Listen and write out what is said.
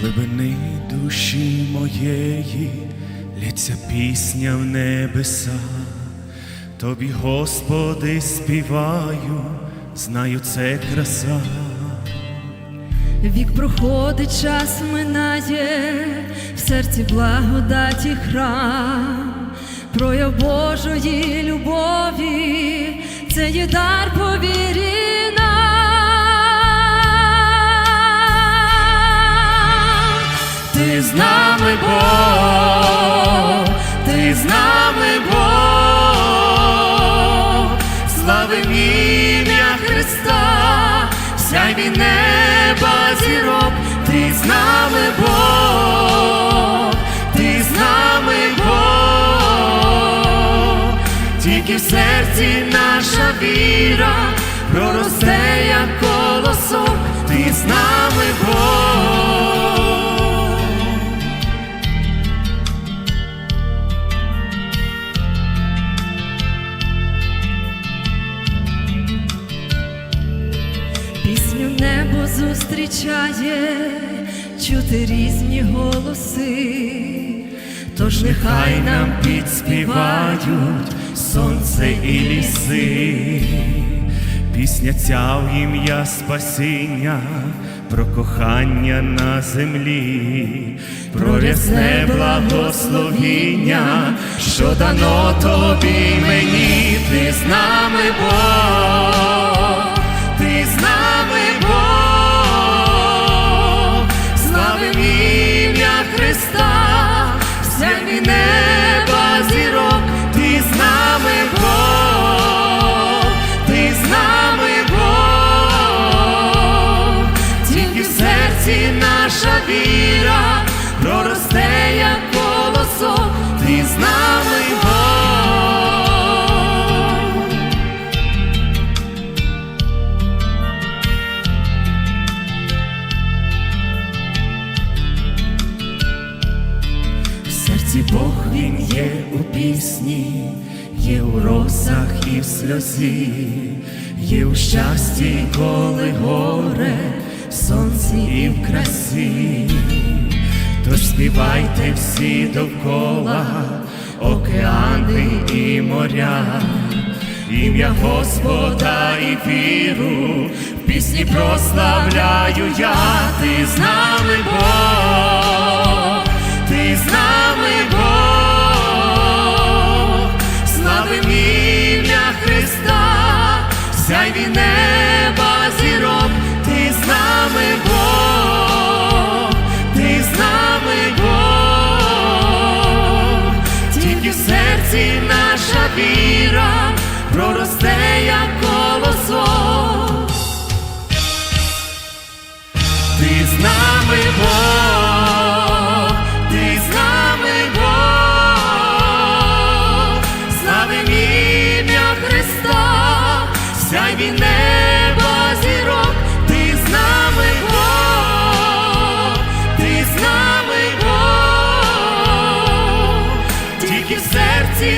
струни душі моєї, лється пісня в небеса, тобі, Господи, співаю, знаю, це краса. Вік проходить, час минає, в серці благодаті храм, прояв Божої любові, це є дар повірі нам. Сяйві неба зірок, ти з нами Бог, ти з нами Бог, тільки в серці наша віра проросте, як колосок, ти з нами зустрічає, чути різні голоси, тож нехай нам підспівають сонце і ліси, пісня ця в ім'я спасіння, про кохання на землі, про рясне благословіння, що дано тобі мені, ти з нами Бог, віра проросте, як колосок, ти з нами Бог. В серці Бог він є у пісні, є у росах і в сльозі, є у щасті, коли горе, сонці і в красі. Тож співайте всі довкола, океани і моря, ім'я Господа і віру, пісні прославляю я, ти з нами Бог, віра проросте, як колосок. Ти з нами Бог, ти з нами Бог, славим ім'я Христа, сяйві неба зірок, ти з нами Бог, ти з нами Бог, тільки в серці